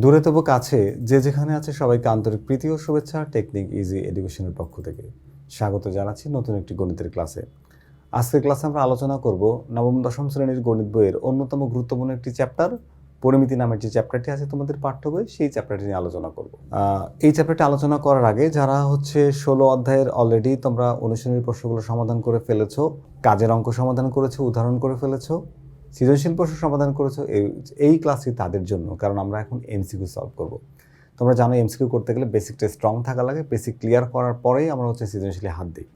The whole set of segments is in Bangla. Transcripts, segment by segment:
দূরে তবু কাছে, যে যেখানে আছে সবাইকে আন্তরিক প্রীতি ও শুভেচ্ছা, টেকনিক ইজি এডুকেশনের পক্ষ থেকে। স্বাগত জানাচ্ছি নতুন একটি গণিতের ক্লাসে। আজকের ক্লাসে আমরা আলোচনা করব নবম, দশম শ্রেণির গণিত বইয়ের অন্যতম গুরুত্বপূর্ণ একটি চ্যাপ্টার। পরিমিতি নামের যে চ্যাপ্টারটি আছে তোমাদের পাঠ্য বই, সেই চ্যাপ্টারটি নিয়ে আলোচনা করব। এই চ্যাপ্টারটি আলোচনা করার আগে যারা হচ্ছে ষোলো অধ্যায়ের অলরেডি তোমরা অনুশীলনের প্রশ্নগুলো সমাধান করে ফেলেছো, কাজের অঙ্ক সমাধান করেছ, উদাহরণ করে ফেলেছো সৃজনশীল প্রশ্ন সমাধান করেছ, এই এই ক্লাসটি তাদের জন্য, কারণ আমরা এখন এমসিকিউ সলভ করব। তোমরা জানো এমসিকিউ করতে গেলে বেসিকটা স্ট্রং থাকা লাগে বেসিক ক্লিয়ার করার পরেই আমরা হচ্ছে সৃজনশীলে হাত দিই।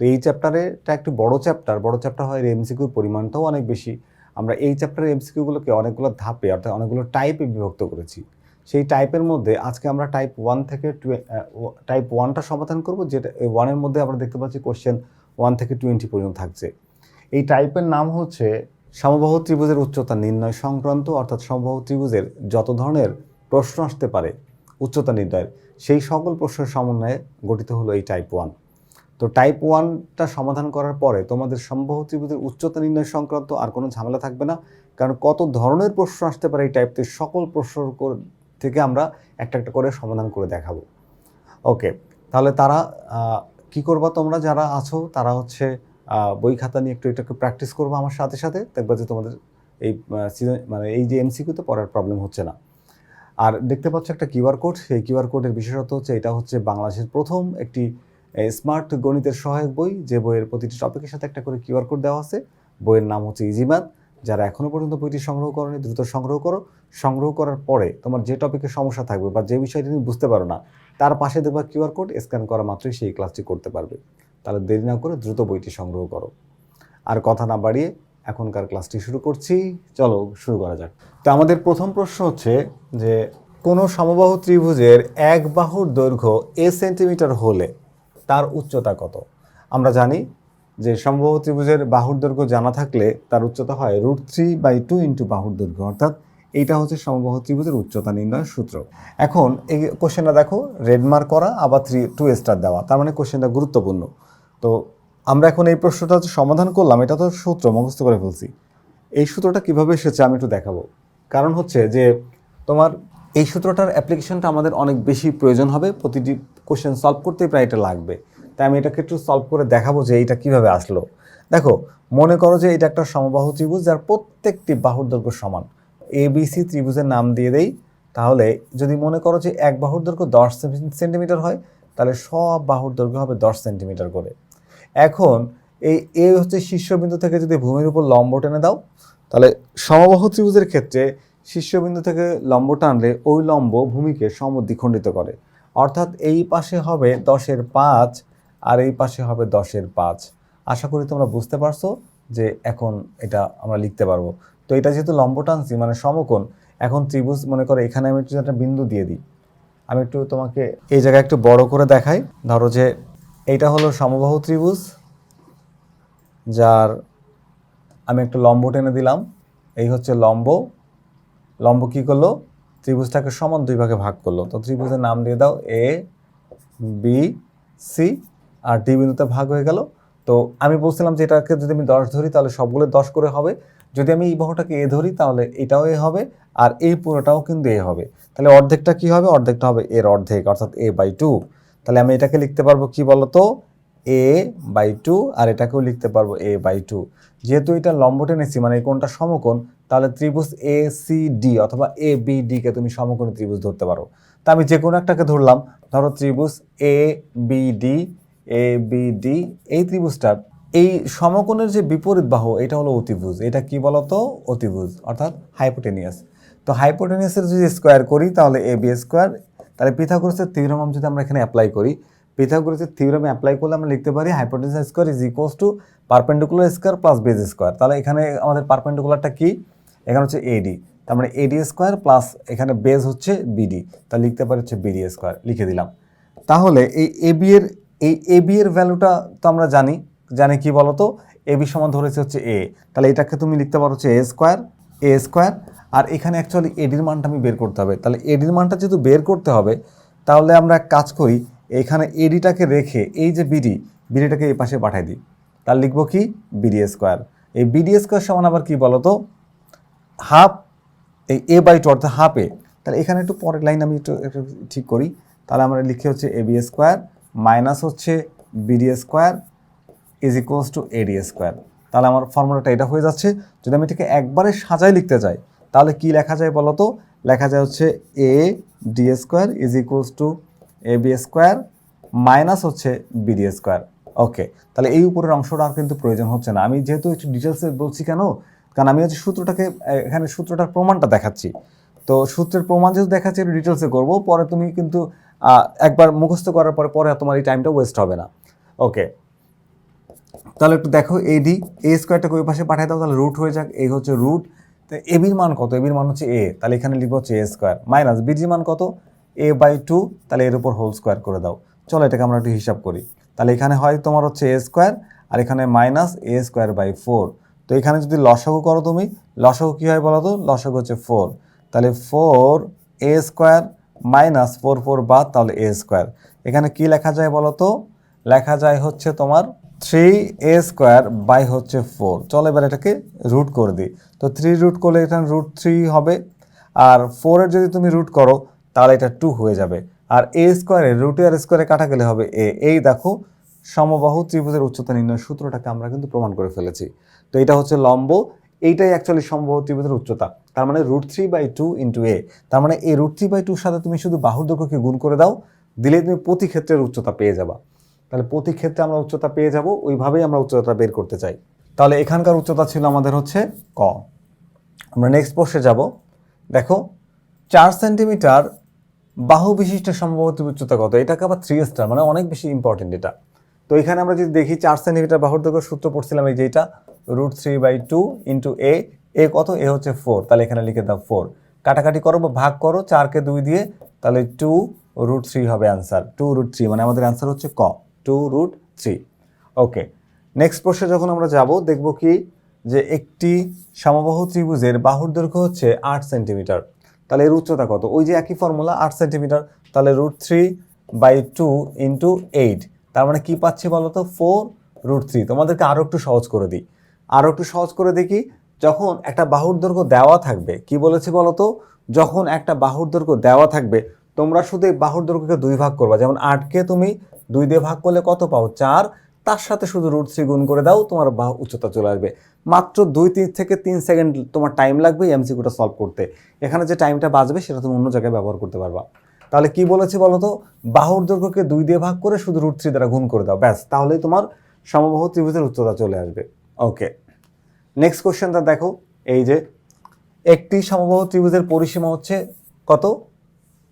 তো এই চ্যাপ্টারেটা একটু বড় চ্যাপ্টার বড় চ্যাপ্টার হয় এমসিকিউর পরিমাণটাও অনেক বেশি। আমরা এই চ্যাপ্টারের এমসিকিউগুলোকে অনেকগুলো ধাপে, অর্থাৎ অনেকগুলো টাইপে বিভক্ত করেছি। সেই টাইপের মধ্যে আজকে আমরা টাইপ ওয়ান থেকে টাইপ ওয়ানটা সমাধান করব, যেটা ওয়ানের মধ্যে আমরা দেখতে পাচ্ছি কোশ্চেন ওয়ান থেকে টোয়েন্টি পর্যন্ত থাকছে। এই টাইপের নাম হচ্ছে সমবাহু ত্রিভুজের উচ্চতা নির্ণয় সংক্রান্ত, অর্থাৎ সমবাহু ত্রিভুজের যত ধরনের প্রশ্ন আসতে পারে উচ্চতা নির্ণয়ের, সেই সকল প্রশ্নের সমন্বয়ে গঠিত হলো এই টাইপ ওয়ান তো টাইপ ওয়ানটা সমাধান করার পরে তোমাদের সম্ভাব্য ত্রিভুজের উচ্চতা নির্ণয় সংক্রান্ত আর কোনো ঝামেলা থাকবে না। কারণ কত ধরনের প্রশ্ন আসতে পারে এই টাইপের সকল প্রশ্ন থেকে আমরা একটা একটা করে সমাধান করে দেখাবো। ওকে তাহলে তারা কি করবা তোমরা? যারা আছো, তারা হচ্ছে বই খাতা নিয়ে একটু এটাকে প্র্যাকটিস করব আমার সাথে সাথে। দেখবা যে তোমাদের এই সৃজন- মানে এই যে এমসিকিউতে পড়ার প্রবলেম হচ্ছে না। আর দেখতে পাচ্ছ একটা কিউআর কোড সেই কিউআর কোডের বিশেষত হচ্ছে এটা হচ্ছে বাংলাদেশের প্রথম একটি স্মার্ট গণিতের সহায়ক বই। যে বইয়ের প্রতিটি টপিকের সাথে একটা করে কিউআর কোড দেওয়া আছে। বইয়ের নাম হচ্ছে ইজিম্যাথ যারা এখনও পর্যন্ত বইটি সংগ্রহ করনি, দ্রুত সংগ্রহ করো। সংগ্রহ করার পরে তোমার যে টপিকের সমস্যা থাকবে বা যে বিষয়টি তুমি বুঝতে পারো না, তার পাশে দেখবা কিউআর কোড স্ক্যান করা মাত্রই সেই ক্লাসটি করতে পারবে। তাহলে দেরি না করে দ্রুত বইটি সংগ্রহ করো। আর কথা না বাড়িয়ে এখনকার ক্লাসটি শুরু করছি। চলো শুরু করা যাক। তো আমাদের প্রথম প্রশ্ন হচ্ছে যে, কোনো সমবাহু ত্রিভুজের এক বাহুর দৈর্ঘ্য এ সেন্টিমিটার হলে তার উচ্চতা কত? আমরা জানি যে সমবাহু ত্রিভুজের বাহুর দৈর্ঘ্য জানা থাকলে তার উচ্চতা হয় root three by two into বাহুর দৈর্ঘ্য। অর্থাৎ এইটা হচ্ছে সমবাহু ত্রিভুজের উচ্চতা নির্ণয়ের সূত্র। এখন এই কোশ্চেনটা দেখো রেড মার্ক করা, আবার থ্রি টু স্টার দেওয়া। তার মানে কোশ্চেনটা গুরুত্বপূর্ণ। তো আমরা এখন এই প্রশ্নটা সমাধান করলাম, এটা তো সূত্র মুখস্থ করে ফেলছি। এই সূত্রটা কীভাবে এসেছে আমি একটু দেখাবো। কারণ হচ্ছে যে তোমার এই সূত্রটার অ্যাপ্লিকেশনটা আমাদের অনেক বেশি প্রয়োজন হবে, প্রতিটি কোশ্চেন সলভ করতেই প্রায় এটা লাগবে। তাই আমি এটাকে একটু সলভ করে দেখাবো যে এইটা কীভাবে আসলো। দেখো, মনে করো যে এটা একটা সমবাহু ত্রিভুজ, যার প্রত্যেকটি বাহুর দৈর্ঘ্য সমান। সি ত্রিভুজের নাম দিয়ে দেই। তাহলে যদি মনে করো যে এক বাহুর দৈর্ঘ্য দশ সেন্টিমিটার হয়, তাহলে সব বাহুর দৈর্ঘ্য হবে দশ সেন্টিমিটার করে। এখন এই এ হচ্ছে শীর্ষবিন্দু থেকে যদি ভূমির উপর লম্ব টেনে দাও, তাহলে সমবাহু ত্রিভুজের ক্ষেত্রে শীর্ষবিন্দু থেকে লম্ব টানলে ওই লম্ব ভূমিকে সমদ্বিখণ্ডিত করে। অর্থাৎ এই পাশে হবে দশের পাঁচ আর এই পাশে হবে দশের পাঁচ। আশা করি তোমরা বুঝতে পারছ যে এখন এটা আমরা লিখতে পারব। তো এটা যেহেতু লম্ব টানছি মানে সমকোণ, এখন ত্রিভুজ মনে করো এখানে আমি একটু একটা বিন্দু দিয়ে দিই। আমি একটু তোমাকে এই জায়গায় একটু বড় করে দেখাই। ধরো যে এইটা হলো সমবাহু ত্রিভুজ, যার আমি একটা লম্ব টেনে দিলাম। এই হচ্ছে লম্ব। লম্ব কি করল? ত্রিভুজটাকে সমান দুই ভাগে ভাগ করল। তো ত্রিভুজের নাম দিয়ে দাও এ বি সি আর ডি বিন্দুতে ভাগ হয়ে গেল। তো আমি বলছিলাম যে এটাকে যদি আমি দশ ধরি, তাহলে সবগুলো দশ করে হবে। যদি আমি এই বাহুটাকে এ ধরি, তাহলে এটাও এ হবে, আর এই পুরোটাও কিন্তু এ হবে। তাহলে অর্ধেকটা কি হবে? অর্ধেকটা হবে এর অর্ধেক, অর্থাৎ এ বাই টু তাহলে আমি এটাকে লিখতে পারব কি বলতো? এ বাই টু আর এটাকেও লিখতে পারব এ বাই টু যেহেতু এটা লম্ব টেনেছি মানে এই কোণটা সমকোণ, তাহলে ত্রিভুজ এ সি ডি অথবা এ বি ডিকে তুমি সমকোণী ত্রিভুজ ধরতে পারো। তা আমি যে কোনো একটাকে ধরলাম, ধরো ত্রিভুজ A B D A B D এই ত্রিভুজটার এই সমকোণের যে বিপরীত বাহু, এটা হলো অতিভুজ। এটা কি বলতো? অতিভুজ, অর্থাৎ হাইপোটেনিয়াস তো হাইপোটেনিয়াসের যদি স্কোয়ার করি, তাহলে এ বি স্কোয়ার তাহলে পিথাগোরাসের থিওরাম যদি আমরা এখানে অ্যাপ্লাই করি পিথাগোরাসের থিওরামে অ্যাপ্লাই করলে আমরা লিখতে পারি hypotenuse square is equals to perpendicular square plus base square তাহলে এখানে আমাদের পারপেন্ডিকুলারটা কি? এখানে হচ্ছে এডি তার মানে এডি স্কোয়ার প্লাস এখানে বেজ হচ্ছে বিডি তা লিখতে পারি হচ্ছে বিডি স্কোয়ার লিখে দিলাম। তাহলে এই এবি এর, এই এবি এর ভ্যালুটা তো আমরা জানি জানি কি বলতো? এবি সমান ধরেছে হচ্ছে এ তাহলে এটাকে তুমি লিখতে পারো হচ্ছে এ স্কোয়ার এ স্কোয়ার আর এখানে অ্যাকচুয়ালি এডির মানটা আমি বের করতে হবে। তাহলে এডির মানটা যেহেতু বের করতে হবে, তাহলে আমরা এক কাজ করি, এখানে এডিটাকে রেখে এই যে বিডি বিডিটাকে এই পাশে পাঠাই দিই। তাহলে লিখব কি? বিডি স্কোয়ার এই বিডি স্কোয়ার সমান আবার কি বলতো? হাফ এই এ বাই টু অর্থাৎ হাফ এ তাহলে এখানে একটু পরের লাইন আমি একটু একটু ঠিক করি। তাহলে আমরা লিখে হচ্ছে এ বি স্কোয়ার মাইনাস হচ্ছে BD square is equals to AD square তাহলে আমার ফর্মুলাটা এটা হয়ে যাচ্ছে। যদি আমি এটাকে একবারে সাজায় লিখতে চাই তাহলে কি লেখা যায় বলো তো? লেখা যায় হচ্ছে A D square is equals to A B square minus হচ্ছে বিডি স্কোয়ার ওকে তাহলে এই উপরের অংশটা আর কিন্তু প্রয়োজন হচ্ছে না। আমি যেহেতু একটু ডিটেলসে বলছি কেন? কারণ আমি হচ্ছে সূত্রটাকে, এখানে সূত্রটার প্রমাণটা দেখাচ্ছি। তো সূত্রের প্রমাণ যেহেতু দেখাচ্ছি, একটু ডিটেলসে করব। পরে তুমি কিন্তু একবার মুখস্থ করার পরে পরে তোমার এই টাইমটা ওয়েস্ট হবে না। ওকে তাহলে একটু দেখো এডি এ স্কোয়ারটাকে ওই পাশে পাঠিয়ে দাও, তাহলে রুট হয়ে যাক। এই হচ্ছে রুট তো এবির মান কত? এবির মান হচ্ছে এ তাহলে এখানে লিখব হচ্ছে এ স্কোয়ার মাইনাস বিজির মান কত? এ বাই টু তাহলে এর উপর হোল স্কোয়ার করে দাও। চলো এটাকে আমরা একটু হিসাব করি। তাহলে এখানে হয় তোমার হচ্ছে এ স্কোয়ার আর এখানে minus A square by four তো এখানে যদি লসাগু করো তুমি, লসাগু কী হয় বলো তো? লসাগু হচ্ছে ফোর তাহলে four A square minus four four বাদ, তাহলে এ স্কোয়ার এখানে কি লেখা যায় বলো তো? লেখা যায় হচ্ছে তোমার থ্রি এ স্কোয়ার বাই হচ্ছে ফোর চলো এবার এটাকে রুট করে দিই। তো থ্রি রুট করলে এখানে রুট থ্রি হবে। আর ফোরের যদি তুমি রুট করো, তাহলে এটা টু হয়ে যাবে। আর এ স্কোয়ারে রুটে আর স্কোয়ারে কাটা গেলে হবে এ এই দেখো, সমবাহু ত্রিভুজের উচ্চতা নির্ণয় সূত্রটাকে আমরা কিন্তু প্রমাণ করে ফেলেছি। তো এটা হচ্ছে লম্ব। এইটাই অ্যাকচুয়ালি সমবাহু ত্রিভুজের উচ্চতা। তার মানে root three by two into A তার মানে এই রুট থ্রি বাই টুর সাথে তুমি শুধু বাহুর দৈর্ঘ্যকে গুণ করে দাও। দিলে তুমি প্রতি ক্ষেত্রের উচ্চতা পেয়ে যাবা। তাহলে প্রতি ক্ষেত্রে আমরা উচ্চতা পেয়ে যাব, ওইভাবেই আমরা উচ্চতা বের করতে চাই। তাহলে এখানকার উচ্চতা ছিল আমাদের হচ্ছে ক। আমরা নেক্সট প্রশ্নে যাব। দেখো, চার সেন্টিমিটার বাহু বিশিষ্ট সম্ভবত উচ্চতা কত? এটাকে আবার থ্রি স্টার মানে অনেক বেশি ইম্পর্টেন্ট এটা। তো এখানে আমরা যদি দেখি চার সেন্টিমিটার বাহুর দৈর্ঘ্য সূত্র পড়ছিলাম এই যেটা root three by two into A A কত? এ হচ্ছে ফোর তাহলে এখানে লিখে দাও ফোর কাটাকাটি করো বা ভাগ করো, চারকে দুই দিয়ে, তাহলে টু রুট থ্রি হবে অ্যান্সার টু রুট থ্রি মানে আমাদের অ্যান্সার হচ্ছে ক। Two root three okay next প্রশ্নে যখন আমরা যাব, দেখব কি যে একটি সমবাহু ত্রিভুজের বাহুর দৈর্ঘ্য হচ্ছে আট সেন্টিমিটার তাহলে এর উচ্চতা কত? ওই যে একই ফর্মুলা আট সেন্টিমিটার তাহলে root three by two into eight তার মানে কী পাচ্ছি বলো তো ফোর রুট থ্রি তোমাদেরকে আরও একটু সহজ করে দিই। আরও একটু সহজ করে দেখি, যখন একটা বাহুর দৈর্ঘ্য দেওয়া থাকবে, কি বলেছি বলো তো যখন একটা বাহুর দৈর্ঘ্য দেওয়া থাকবে, তোমরা শুধু এই বাহুর দৈর্ঘ্যকে দুই ভাগ করবা। যেমন আটকে তুমি দুই দিয়ে ভাগ করলে কত পাও? চার। তার সাথে শুধু রুট থ্রি গুণ করে দাও, তোমার বাহু উচ্চতা চলে আসবে। মাত্র দুই তিন থেকে তিন সেকেন্ড তোমার টাইম লাগবে এমসিকিউটা সলভ করতে। এখানে যে টাইমটা বাঁচবে সেটা তুমি অন্য জায়গায় ব্যবহার করতে পারবা। তাহলে কি বলেছি বলো তো বাহুর দৈর্ঘ্যকে দুই দিয়ে ভাগ করে শুধু রুট থ্রি দ্বারা গুণ করে দাও, ব্যাস। তাহলেই তোমার সমবাহু ত্রিভুজের উচ্চতা চলে আসবে। ওকে নেক্সট কোশ্চেনটা দেখো। এই যে একটি সমবাহু ত্রিভুজের পরিসীমা হচ্ছে কত?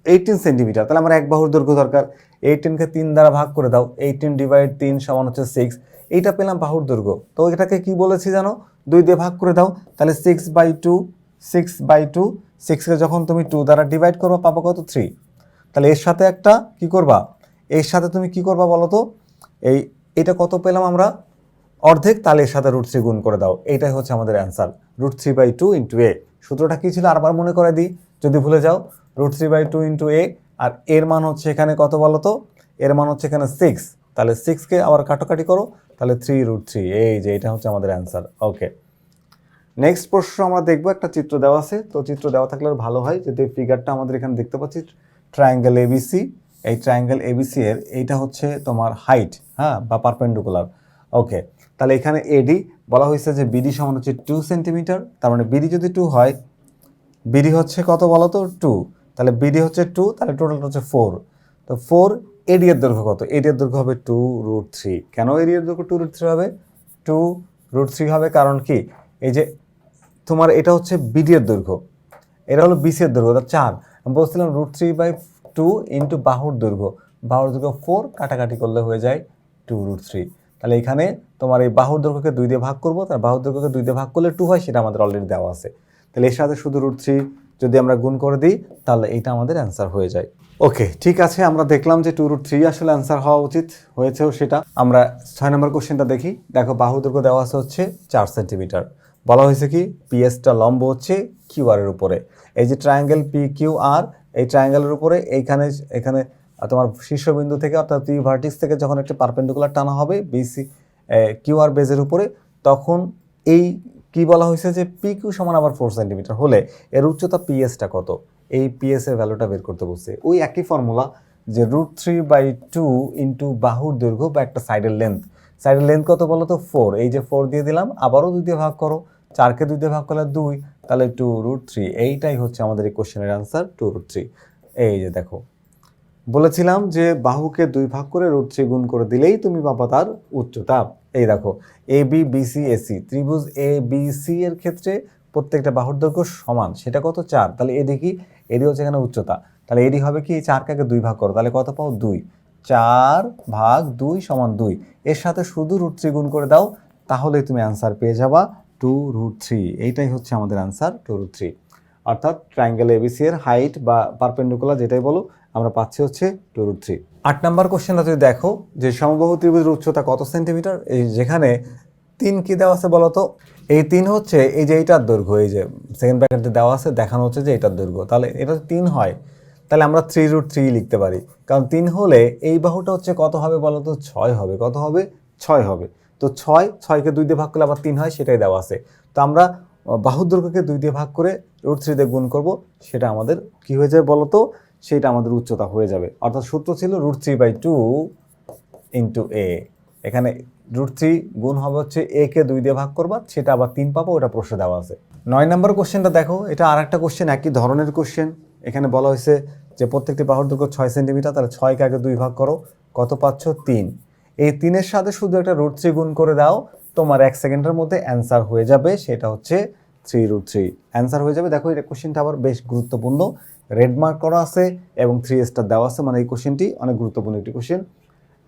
এইটিন সেন্টিমিটার তাহলে আমার এক বাহুর দৈর্ঘ্য দরকার। এইটিনকে তিন দ্বারা ভাগ করে দাও এইটিন ডিভাইড তিন সমান হচ্ছে সিক্স এইটা পেলাম বাহুর দৈর্ঘ্য। তো এটাকে কি বলেছি জানো? দুই দিয়ে ভাগ করে দাও, তাহলে six by two six by two সিক্সকে যখন তুমি টু দ্বারা ডিভাইড করবা, পাবো কত? থ্রি তাহলে এর সাথে একটা কি করবা? এর সাথে তুমি কি করবা বলো তো? এই, এটা কত পেলাম আমরা? অর্ধেক, তাহলে এর সাথে রুট থ্রি গুণ করে দাও। এইটাই হচ্ছে আমাদের answer root three by two into A সূত্রটা কী ছিল? আরবার মনে করে দিই। যদি ভুলে যাও root three by two into A, আর এর মান হচ্ছে এখানে কত বলো তো এর মান হচ্ছে এখানে সিক্স তাহলে সিক্সকে আবার কাটাকাটি করো, তাহলে থ্রি রুট থ্রি এই যে, এটা হচ্ছে আমাদের অ্যান্সার ওকে নেক্সট প্রশ্ন আমরা দেখব, একটা চিত্র দেওয়া আছে। তো চিত্র দেওয়া থাকলে ভালো হয়, যদি ফিগারটা আমাদের এখানে দেখতে পাচ্ছি ট্রায়াঙ্গেল এবিসি এই ট্রায়াঙ্গেল এবিসি এর এইটা হচ্ছে তোমার হাইট হ্যাঁ বা পারপেন্ডিকুলার ওকে তাহলে এখানে এডি বলা হয়েছে যে বিডি সমান হচ্ছে টু সেন্টিমিটার তার মানে বিডি যদি টু হয় বিডি হচ্ছে কত বলো তো টু তাহলে বিডি হচ্ছে টু তাহলে টোটালটা হচ্ছে ফোর তো ফোর এডিয়ার দৈর্ঘ্য কত? এডিয়ার দৈর্ঘ্য হবে টু রুট থ্রি কেন এরিয়ার দৈর্ঘ্য টু রুট থ্রি হবে? টু রুট থ্রি হবে কারণ কি? এই যে তোমার এটা হচ্ছে বিডিয়ের দৈর্ঘ্য। এটা হলো বিসির দৈর্ঘ্য চার। আমি বলছিলাম root three by two into বাহুর দৈর্ঘ্য। বাহুর দৈর্ঘ্য ফোর কাটাকাটি করলে হয়ে যায় টু রুট থ্রি তাহলে এখানে তোমার এই বাহুর দৈর্ঘ্যকে দুই দিয়ে ভাগ করব তার বাহুর দৈর্ঘ্যকে দুই দিয়ে ভাগ করলে টু হয়, সেটা আমাদের অলরেডি দেওয়া আছে। তাহলে এর সাথে শুধু রুট থ্রি যদি আমরা গুণ করে দিই, তাহলে এইটা আমাদের অ্যান্সার হয়ে যায়। ওকে ঠিক আছে, আমরা দেখলাম যে টু রুট থ্রি আসলে অ্যান্সার হওয়া উচিত, হয়েছেও সেটা। আমরা ছয় নম্বর কোশ্চেনটা দেখি। দেখো, বাহু দৈর্ঘ্য দেওয়া আছে হচ্ছে চার সেন্টিমিটার বলা হয়েছে কি পিএসটা লম্ব হচ্ছে কিউ উপরে। এই যে ট্রায়াঙ্গেল পি কিউ আর এই ট্রায়াঙ্গেলের উপরে এইখানে, এখানে তোমার শীর্ষবিন্দু থেকে অর্থাৎ পি ভার্টিক্স থেকে যখন একটা পারপেন্ডিকুলার টানা হবে বিসি কিউ আর বেজের উপরে, তখন এই কি বলা হয়েছে যে পি কিউ সমান আবার ফোর সেন্টিমিটার হলে এর উচ্চতা পিএসটা কত? এই পিএস এর ভ্যালুটা বের করতে বলছে। ওই একই ফর্মুলা যে root three by two into বাহুর দৈর্ঘ্য বা একটা সাইডের লেন্থ সাইডের লেন্থ কত বলো তো? ফোর এই যে ফোর দিয়ে দিলাম, আবারও দুই দিয়ে ভাগ করো। চারকে দুই দিয়ে ভাগ করলে দুই। তাহলে টু রুট থ্রি এইটাই হচ্ছে আমাদের এই কোশ্চেনের অ্যান্সার টু রুট থ্রি এই যে দেখো। বলেছিলাম যে বাহুকে দুই ভাগ করে রুট থ্রি গুণ করে দিলেই তুমি পাবা তার উচ্চতা। এই দেখো এ বি বিসি এসি ত্রিভুজ এ বি সি এর ক্ষেত্রে প্রত্যেকটা বাহুর দৈর্ঘ্য সমান। সেটা কত? চার। তাহলে এডি কি এডি হচ্ছে এখানে উচ্চতা। তাহলে এডি হবে কি? এই আগে দুই ভাগ করো, তাহলে কত পাও? দুই। চার ভাগ দুই সমান দুই। এর সাথে শুধু রুট থ্রি গুণ করে দাও তাহলে তুমি অ্যান্সার পেয়ে যাবা টু রুট থ্রি এইটাই হচ্ছে আমাদের অ্যান্সার টু রুট থ্রি অর্থাৎ ট্রায়াঙ্গেল এবিসি এর হাইট বা পারপেন্ডিকুলার যেটাই বলো আমরা পাচ্ছি হচ্ছে টু রুট থ্রি। আট নাম্বার কোশ্চেনটা যদি দেখো, যে সমবাহু ত্রিভুজের উচ্চতা কত সেন্টিমিটার? এই যেখানে তিন কি দেওয়া আছে বলো তো এই তিন হচ্ছে, এই যে এইটার দৈর্ঘ্য, এই যে সেকেন্ড ব্র্যাকেটে দেওয়া আছে, দেখানো হচ্ছে যে এটার দৈর্ঘ্য। তাহলে এটা তিন হয়। তাহলে আমরা থ্রি রুট থ্রি লিখতে পারি। কারণ তিন হলে এই বাহুটা হচ্ছে কত হবে বলো তো ছয় হবে। কত হবে? ছয় হবে। তো ছয়, ছয়কে দুই দিয়ে ভাগ করলে আবার তিন হয়, সেটাই দেওয়া আছে। তো আমরা দৈর্ঘ্যকে দুই দিয়ে ভাগ করে রুট থ্রি দিয়ে গুণ করব, সেটা আমাদের কি হয়ে বলো তো সেটা আমাদের উচ্চতা হয়ে যাবে। অর্থাৎ সূত্র ছিল root three by two into A. এখানে রুট থ্রি গুণ হবে হচ্ছে এ কে দুই দিয়ে ভাগ করবা, সেটা আবার তিন পাবো, ওটা প্রশ্নে দেওয়া আছে। নয় নম্বর কোশ্চেনটা দেখো, এটা আর একটা কোশ্চেন একই ধরনের কোশ্চেন এখানে বলা হয়েছে যে প্রত্যেকটি বাহুর দৈর্ঘ্য ছয় সেন্টিমিটার, তাহলে ছয়কে আগে দুই ভাগ করো, কত পাচ্ছ? তিন। এই তিনের সাথে শুধু একটা রুট থ্রি গুণ করে দাও, তোমার এক সেকেন্ডের মধ্যে অ্যান্সার হয়ে যাবে, সেটা হচ্ছে থ্রি রুট থ্রি অ্যান্সার হয়ে যাবে, দেখো, এটা কোশ্চেনটা আবার বেশ গুরুত্বপূর্ণ। রেড মার্ক করা আছে এবং থ্রি স্টার দেওয়া আছে মানে এই কোশ্চেনটি অনেক গুরুত্বপূর্ণ একটি কোশ্চেন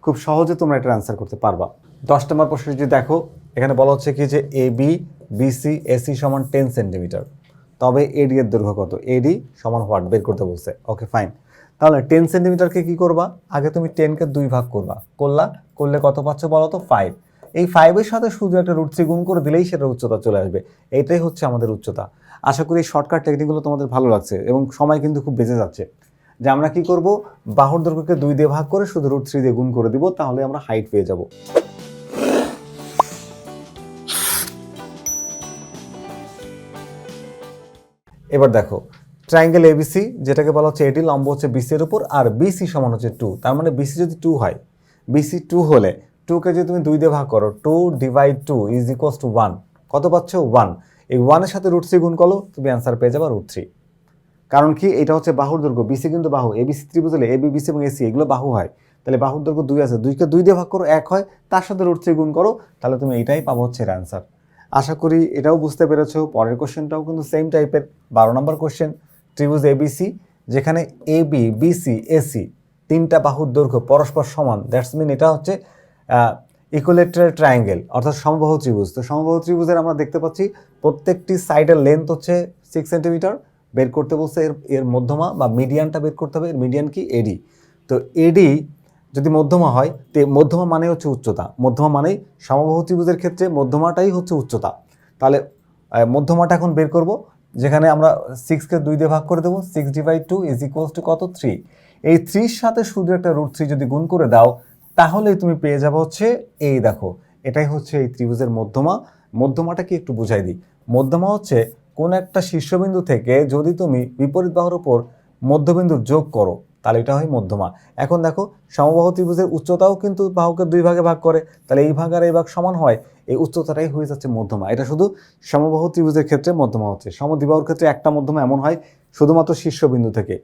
খুব সহজে তোমরা এটা অ্যান্সার করতে পারবা। দশ নম্বর প্রশ্ন যদি দেখো, এখানে বলা হচ্ছে কি যে এ বি বিসি এসি সমান টেন সেন্টিমিটার তবে এডি এর দৈর্ঘ্য কত? এডি সমান হোয়াট বের করতে বলছে। ওকে ফাইন তাহলে টেন সেন্টিমিটারকে কি করবা? আগে তুমি টেনকে দুই ভাগ করবা। করলা, করলে কত পাচ্ছ বলো তো? ফাইভ এই ফাইভের সাথে শুধু একটা রুট গুণ করে দিলেই সেটার উচ্চতা চলে আসবে। এটাই হচ্ছে আমাদের উচ্চতা। আশা করি শর্টকাট টেকনিকগুলো তোমাদের ভালো লাগছে এবং সময় কিন্তু খুব বেঁচে যাচ্ছে। যে আমরা কি করব? বাহুর দৈর্ঘ্যকে দুই দিয়ে ভাগ করে শুধু রুট থ্রি দিয়ে গুণ করে দিব, তাহলে আমরা হাইট পেয়ে যাব। এবার দেখো ট্রায়াঙ্গেল এবিসি যেটাকে বলা হচ্ছে, এটি লম্ব হচ্ছে বিসি এর উপর আর বিসি সমান হচ্ছে টু তার মানে বিসি যদি টু হয় বিসি টু হলে টুকে যদি তুমি দুই দিয়ে ভাগ করো two divide two is equals to one কত পাচ্ছ? ওয়ান এই ওয়ানের সাথে রুট থ্রি গুণ করো তুমি অ্যান্সার পেয়ে যাবে রুট থ্রি। কারণ কি, এটা হচ্ছে বাহুর দৈর্ঘ্য বিসি কিন্তু বাহু এবিসি ত্রিভুজ এবি বিসি এবং এসি এগুলো বাহু হয়। তাহলে বাহুর দৈর্ঘ্য দুই আছে, দুইকে দুই দিয়ে ভাগ করো, এক হয়, তার সাথে রুট থ্রি গুণ করো, তাহলে তুমি এটাই পাবো হচ্ছে এর অ্যান্সার আশা করি এটাও বুঝতে পেরেছ, পরের কোশ্চেনটাও কিন্তু সেম টাইপের বারো নম্বর কোশ্চেন ত্রিভুজ এবিসি যেখানে এ বি বিসি এসি তিনটা বাহুর দৈর্ঘ্য পরস্পর সমান। দ্যাটস মিন এটা হচ্ছে ইকুলেটার ট্রায়াঙ্গেল অর্থাৎ সমবাহু ত্রিভুজ। তো সমবাহু ত্রিভুজের আমরা দেখতে পাচ্ছি প্রত্যেকটি সাইডের লেন্থ হচ্ছে সিক্স সেন্টিমিটার বের করতে বলছে এর এর মধ্যমা বা মিডিয়ানটা বের করতে হবে, এর মিডিয়ান কি? এডি তো এডি যদি মধ্যমা হয়, তো মধ্যমা মানে হচ্ছে উচ্চতা। মধ্যমা মানেই সমবাহু ত্রিভুজের ক্ষেত্রে মধ্যমাটাই হচ্ছে উচ্চতা। তাহলে মধ্যমাটা এখন বের করব, যেখানে আমরা সিক্সকে দুই দিয়ে ভাগ করে দেবো six divide two is equals to কত? থ্রি এই থ্রির সাথে শুধু একটা রুট থ্রি যদি গুণ করে দাও তাহলেই তুমি পেয়ে যাবে হচ্ছে এই দেখো, এটাই হচ্ছে এই ত্রিভুজের মধ্যমা। মধ্যমাটা কি একটু বুঝাই দিই। মধ্যমা হচ্ছে কোন একটা শীর্ষবিন্দু থেকে যদি তুমি বিপরীত বাহুর উপর মধ্যবিন্দুর যোগ করো, তাহলে এটা হয় মধ্যমা। এখন দেখো, সমবাহু ত্রিভুজের উচ্চতাও কিন্তু বাহুকে দুই ভাগে ভাগ করে। তাহলে এই ভাগ আর এই ভাগ সমান হয়, এই উচ্চতাটাই হয়ে যাচ্ছে মধ্যমা। এটা শুধু সমবাহু ত্রিভুজের ক্ষেত্রে মধ্যমা হচ্ছে। সমদ্বিবাহুর ক্ষেত্রে একটা মধ্যমা এমন হয় শুধুমাত্র শীর্ষবিন্দু থেকে।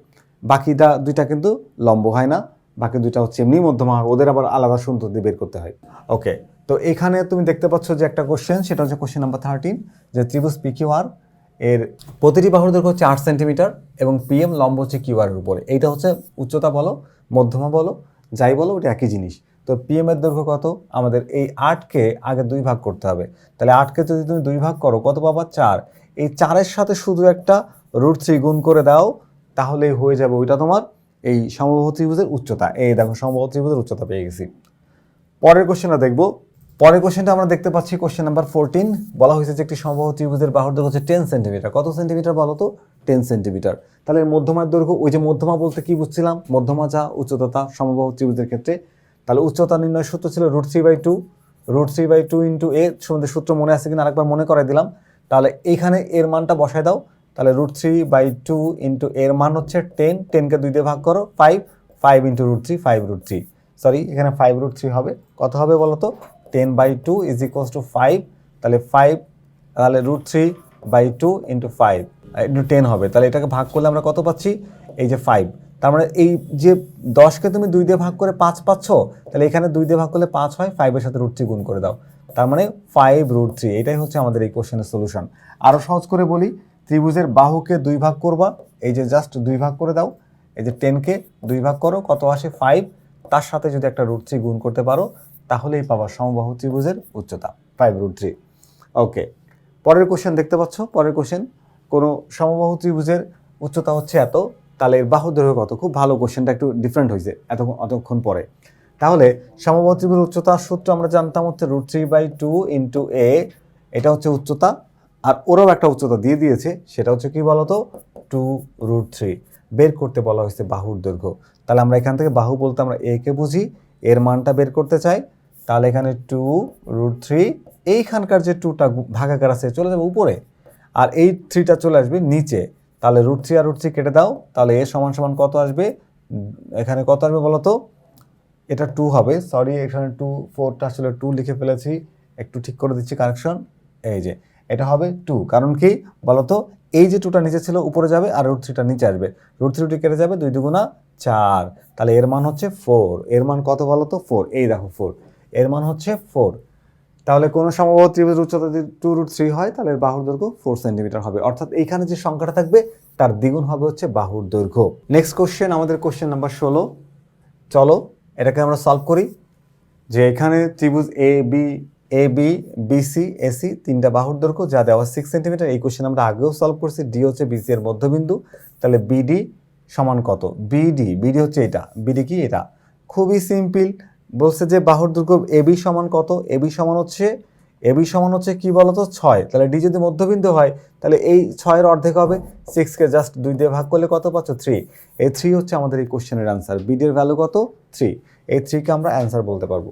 বাকিটা দুইটা কিন্তু লম্ব হয় না। বাকি দুইটা হচ্ছে এমনি মধ্যমা ওদের আবার আলাদা সুন্দর দিয়ে বের করতে হয়। ওকে তো এখানে তুমি দেখতে পাচ্ছ যে একটা কোশ্চেন সেটা হচ্ছে কোশ্চেন নাম্বার থার্টিন যে ত্রিভুজ পিকিউআর এর প্রতিটি বাহুর দৈর্ঘ্য হচ্ছে আট সেন্টিমিটার এবং পিএম লম্ব হচ্ছে কিউআরের উপরে। এইটা হচ্ছে উচ্চতা বলো, মধ্যমা বলো, যাই বলো, ওটা একই জিনিস। তো পিএম এর দৈর্ঘ্য কত? আমাদের এই আটকে আগে দুই ভাগ করতে হবে। তাহলে আটকে যদি তুমি দুই ভাগ করো, কত পাবা? চার। এই চারের সাথে শুধু একটা রুট থ্রি গুণ করে দাও, তাহলেই হয়ে যাবে ওইটা তোমার এই সমবাহু ত্রিভুজের উচ্চতা। এই দেখো, সমবাহু ত্রিভুজের উচ্চতা পেয়ে গেছি। পরের কোশ্চেনটা দেখব। পরের কোশ্চেনটা আমরা দেখতে পাচ্ছি কোশ্চেন নাম্বার ফোরটিন বলা হয়েছে যে একটি সমবাহু ত্রিভুজের বাহুর দৈর্ঘ্য হচ্ছে টেন সেন্টিমিটার কত সেন্টিমিটার বলো তো? টেন সেন্টিমিটার তাহলে মধ্যমার দৈর্ঘ্য, ওই যে মধ্যমা বলতে কি বুঝছিলাম? মধ্যমা যা, উচ্চতা তা সমবাহু ত্রিভুজের ক্ষেত্রে। তাহলে উচ্চতা নির্ণয় সূত্র ছিল root three by two root three by two into A সূত্র মনে আছে কিনা? আরেকবার মনে করাই দিলাম। তাহলে এইখানে এর মানটা বসায় দাও। তাহলে root three by two into এর মান হচ্ছে টেন টেনকে দুই দিয়ে ভাগ করো five five into root three five root three sorry এখানে ফাইভ রুট থ্রি হবে। কত হবে বলো তো ten by two is equals to five তাহলে ফাইভ তাহলে root three by two into five into ten হবে। তাহলে এটাকে ভাগ করলে আমরা কত পাচ্ছি? এই যে ফাইভ তার মানে এই যে দশকে তুমি দুই দিয়ে ভাগ করে পাঁচ পাচ্ছ, তাহলে এখানে দুই দিয়ে ভাগ করলে পাঁচ হয় ফাইভের সাথে রুট থ্রি গুণ করে দাও। তার মানে ফাইভ রুট থ্রি এটাই হচ্ছে আমাদের এই কোশ্চেনের সলিউশন আরও সহজ করে বলি ত্রিভুজের বাহুকে দুই ভাগ করবা। এই যে জাস্ট দুই ভাগ করে দাও। এই যে টেনকে দুই ভাগ করো, কত আসে ফাইভ তার সাথে যদি একটা রুট থ্রি গুণ করতে পারো, তাহলেই পাবা সমবাহু ত্রিভুজের উচ্চতা ফাইভ রুট থ্রি ওকে পরের কোশ্চেন দেখতে পাচ্ছ? পরের কোশ্চেন কোনো সমবাহু ত্রিভুজের উচ্চতা হচ্ছে এত, তাহলে এর বাহু দৈর্ঘ্য কত? খুব ভালো কোশ্চেনটা একটু ডিফারেন্ট হয়েছে এত অতক্ষণ পরে। তাহলে সমবাহু ত্রিভুজের উচ্চতার সূত্র আমরা জানতাম হচ্ছে root three by two into A এটা হচ্ছে উচ্চতা। আর ওরাও একটা উচ্চতা দিয়ে দিয়েছে, সেটা হচ্ছে কি বলতো? টু রুট থ্রি বের করতে বলা হয়েছে বাহুর দৈর্ঘ্য। তাহলে আমরা এখান থেকে বাহু বলতে আমরা এ কে বুঝি, এর মানটা বের করতে চাই। তাহলে এখানে টু রুট থ্রি এইখানকার যে টুটা ভাগাকার আছে, চলে যাবে উপরে। আর এই থ্রিটা চলে আসবে নিচে। তাহলে রুট থ্রি আর রুট থ্রি কেটে দাও, তাহলে এ সমান সমান কত আসবে? এখানে কত আসবে বলো তো এটা টু হবে। সরি এখানে টু ফোরটা আসলে টু লিখে ফেলেছি। একটু ঠিক করে দিচ্ছি কানেকশন এই যে এটা হবে টু কারণ কি বলতো, এই যে টুটা নিচে ছিল, উপরে যাবে আর রুট থ্রিটা নিচে আসবে। রুট থ্রিটি কেটে যাবে দুই দুগুণা চার। তাহলে এর মান হচ্ছে ফোর এর মান কত বলো তো ফোর এই দেখো ফোর এর মান হচ্ছে ফোর তাহলে কোনো সমবাহ ত্রিভুজ উচ্চতা যদি টু রুট থ্রি হয়, তাহলে বাহুর দৈর্ঘ্য ফোর সেন্টিমিটার হবে। অর্থাৎ এইখানে যে সংখ্যাটা থাকবে, তার দ্বিগুণ হবে হচ্ছে বাহুর দৈর্ঘ্য। নেক্সট কোশ্চেন আমাদের কোশ্চেন নাম্বার ষোলো। চলো, এটাকে আমরা সলভ করি। যে এখানে ত্রিভুজ A B A B BC AC তিনটা বাহুর দৈর্ঘ্য, যা দেওয়া সিক্স সেন্টিমিটার এই কোশ্চেন আমরা আগেও সলভ করছি। ডি হচ্ছে বিসি এর মধ্যবিন্দু। তাহলে বিডি সমান কত? বিডি বিডি হচ্ছে এটা। বিডি কি? এটা। খুবই সিম্পল বলছে যে বাহুর দৈর্ঘ্য এবি সমান কত? এবি সমান হচ্ছে এবি সমান হচ্ছে কি বলতো? ছয়। তাহলে ডি যদি মধ্যবিন্দু হয়, তাহলে এই ছয়ের অর্ধেক হবে। সিক্সকে জাস্ট দুই দিয়ে ভাগ করলে কত পাচ্ছ? থ্রি এই থ্রি হচ্ছে আমাদের এই কোশ্চেনের অ্যান্সার বিডির ভ্যালু কত? থ্রি এই থ্রিকে আমরা অ্যান্সার বলতে পারব।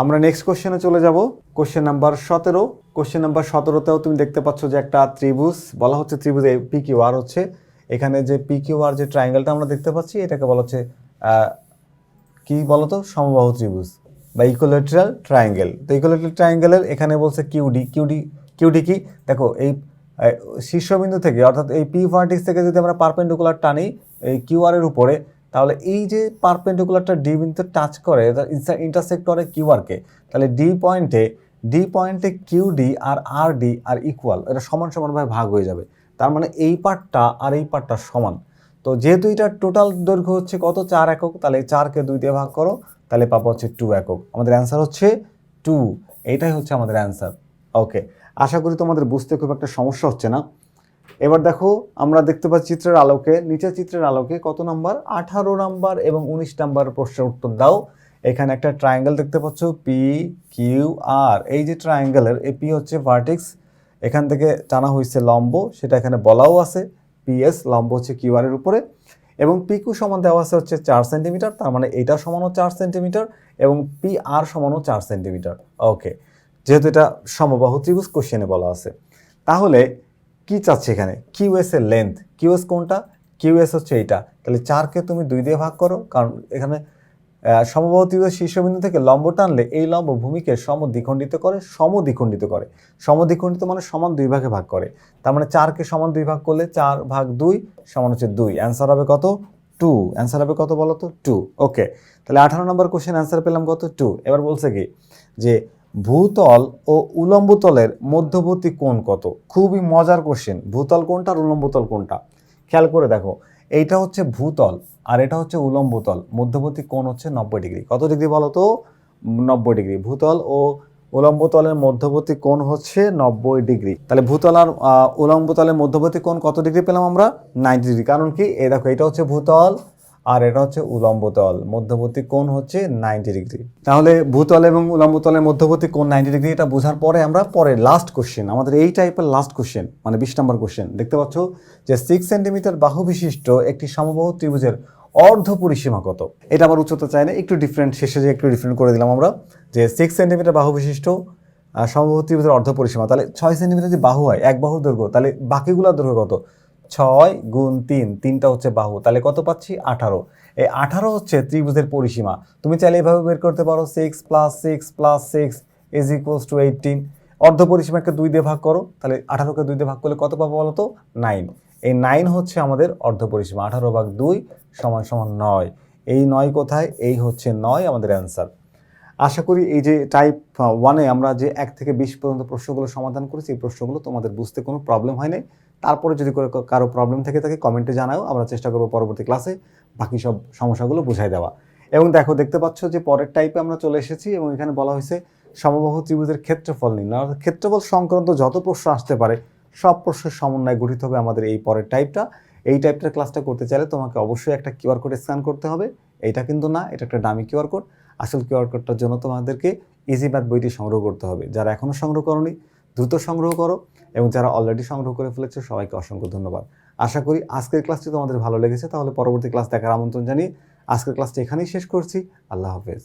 আমরা নেক্সট কোশ্চেনে চলে যাব। কোশ্চেন নাম্বার সতেরো। কোশ্চেন নাম্বার সতেরোতেও তুমি দেখতে পাচ্ছ যে একটা ত্রিভুজ, বলা হচ্ছে ত্রিভুজ পি কিউ আর হচ্ছে। এখানে যে পি কিউ আর যে ট্রায়াঙ্গেলটা আমরা দেখতে পাচ্ছি, এটাকে বলা হচ্ছে কি বলতো? সমবাহু ত্রিভুজ বা ইকোলেট্রাল ট্রায়াঙ্গেল তো ইকোলেট্রাল ট্রায়াঙ্গেলের এখানে বলছে কিউডি কিউডি কিউডি কি? দেখো, এই শীর্ষবিন্দু থেকে, অর্থাৎ এই পি ভার্টিক্স থেকে যদি আমরা পারপেন্ডিকুলার টানি, এই কিউআর এর উপরে তাহলে এই যে পারপেন্ডিকুলারটা ডি বিন্দুতে টাচ করে ইন্টারসেক্ট করে কিউ কিউআরকে তাহলে ডি পয়েন্টে ডি পয়েন্টে কিউ ডি আর আর ডি আর ইকুয়াল এটা সমান সমানভাবে ভাগ হয়ে যাবে। তার মানে এই পার্টটা আর এই পার্টটা সমান। তো যেহেতু এটা টোটাল দৈর্ঘ্য হচ্ছে কত? চার একক, তাহলে চারকে দুই দিয়ে ভাগ করো, তাহলে পাবো হচ্ছে টু একক। আমাদের অ্যান্সার হচ্ছে টু এইটাই হচ্ছে আমাদের অ্যান্সার ওকে আশা করি তোমাদের বুঝতে খুব একটা সমস্যা হচ্ছে না। এবার দেখো, আমরা দেখতে পাচ্ছি চিত্রের আলোকে, নিচের চিত্রের আলোকে কত নাম্বার? আঠারো নাম্বার এবং উনিশ নাম্বার প্রশ্নের উত্তর দাও। এখানে একটা ট্রায়াঙ্গেল দেখতে পাচ্ছ পি কিউ আর এই যে ট্রায়াঙ্গেলের এই পি হচ্ছে ভার্টিক্স এখান থেকে টানা হয়েছে লম্ব, সেটা এখানে বলাও আছে। পিএস লম্ব হচ্ছে কিউ আর এর উপরে। এবং পিকু সমান দেওয়া আছে হচ্ছে চার সেন্টিমিটার, তার মানে এইটা সমানও চার সেন্টিমিটার এবং পি আর সমানও চার সেন্টিমিটার। ওকে যেহেতু এটা সমবাহু ত্রিভুজ কোশ্চেনে বলা আছে। তাহলে কি চাচ্ছে এখানে? কিউএস এর লেন্থ কিউএস কোনটা? কিউএস হচ্ছে এইটা। তাহলে চারকে তুমি দুই দিয়ে ভাগ করো, কারণ এখানে সমবাহু শীর্ষবিন্দু থেকে লম্ব টানলে এই লম্ব ভূমিকে সমদ্বিখণ্ডিত করে সমদ্বিখণ্ডিত করে। সমদ্বিখণ্ডিত মানে সমান দুই ভাগে ভাগ করে। তার মানে চারকে সমান দুই ভাগ করলে চার ভাগ দুই সমান হচ্ছে দুই। অ্যান্সার হবে কত? টু অ্যান্সার হবে কত বলো তো টু ওকে তাহলে আঠারো নম্বর কোশ্চেন অ্যান্সার পেলাম কত? টু এবার বলছে কি? যে ভূতল ও উলম্ব তলের মধ্যবর্তী কোণ কত? খুবই মজার কোশ্চেন ভূতল কোনটা আর উলম্ব তল কোনটা খেয়াল করে দেখো এইটা হচ্ছে ভূতল আর এটা হচ্ছে উলম্ব তল মধ্যবর্তী কোণ হচ্ছে নব্বই ডিগ্রি। কত ডিগ্রি বলো তো? নব্বই ডিগ্রি। ভূতল ও উলম্ব তলের মধ্যবর্তী কোণ হচ্ছে নব্বই ডিগ্রি। তাহলে ভূতল আর আহ, উলম্ব তলের মধ্যবর্তী কোণ কত ডিগ্রি পেলাম আমরা? Ninety degree. কারণ কি? এই দেখো এটা হচ্ছে ভূতল আর এটা হচ্ছে উলম্ব তল। মধ্যবর্তী কোণ হচ্ছে নাইনটি ডিগ্রি তাহলে ভূতল এবং উলম্ব তলের মধ্যবর্তী কোণ নাইনটি ডিগ্রি এটা বোঝার পরে আমরা পরে লাস্ট কোশ্চেন আমাদের এই টাইপের লাস্ট কোশ্চেন মানে বিশ নম্বর কোশ্চেন দেখতে পাচ্ছ যে সিক্স সেন্টিমিটার বাহু বিশিষ্ট একটি সমবাহু ত্রিভুজের অর্ধ পরিসীমা কত? এটা আবার উচ্চতা চাই না, একটু ডিফারেন্ট শেষে যে একটু ডিফারেন্ট করে দিলাম আমরা, যে সিক্স সেন্টিমিটার বাহু বিশিষ্ট সমবাহু ত্রিভুজের অর্ধ পরিসীমা, তাহলে ছয় সেন্টিমিটার যদি বাহু হয়, এক বাহুর দৈর্ঘ্য, তাহলে বাকিগুলোর দৈর্ঘ্য কত? ছয় গুণ তিন, তিনটা হচ্ছে বাহু। তাহলে কত পাচ্ছি? আঠারো। এই আঠারো হচ্ছে ত্রিভুজের পরিসীমা। তুমি চাইলে এভাবে বের করতে পারো six plus six plus six is equals to eighteen অর্ধ পরিসীমাকে দুই দিয়ে ভাগ করো, তাহলে আঠারোকে দুই দিয়ে ভাগ করলে কত পাবো বলো তো নাইন এই নাইন হচ্ছে আমাদের অর্ধ পরিসীমা। আঠারো ভাগ দুই সমান সমান নয়। এই নয় কোথায়? এই হচ্ছে নয় আমাদের অ্যান্সার আশা করি এই যে টাইপ ওয়ানে আমরা যে এক থেকে বিশ পর্যন্ত প্রশ্নগুলো সমাধান করেছি, এই প্রশ্নগুলো তোমাদের বুঝতে কোনো প্রবলেম হয় নাই। তারপরে যদি করে প্রবলেম থেকে থাকে কমেন্টে জানাও, আমরা চেষ্টা করব পরবর্তী ক্লাসে বাকি সব সমস্যাগুলো বুঝাই দেওয়া। এবং দেখো, দেখতে পাচ্ছ যে পরের টাইপে আমরা চলে এসেছি এবং এখানে বলা হয়েছে সমবাহু ত্রিভুজের ক্ষেত্রফল নির্ণয়। অর্থাৎ ক্ষেত্রফল সংক্রান্ত যত প্রশ্ন আসতে পারে, সব প্রশ্নের সমন্বয়ে গঠিত হবে আমাদের এই পরের টাইপটা এই টাইপটার ক্লাসটা করতে চাইলে তোমাকে অবশ্যই একটা কিউআর কোড স্ক্যান করতে হবে। এটা কিন্তু না, এটা একটা দামি কিউআর কোড আসল কিউআর কোডটার জন্য তোমাদেরকে ইজি ম্যাথ বইটি সংগ্রহ করতে হবে। যারা এখনও সংগ্রহ করনি দ্রুত সংগ্রহ করো এবং যারা অলরেডি সংগ্রহ করে ফেলেছে, সবাইকে অসংখ্য ধন্যবাদ। আশা করি আজকের ক্লাসটি তোমাদের ভালো লেগেছে, তাহলে পরবর্তী ক্লাস দেখার আমন্ত্রণ জানিয়ে আজকের ক্লাসটি এখানেই শেষ করছি। আল্লাহ হাফেজ।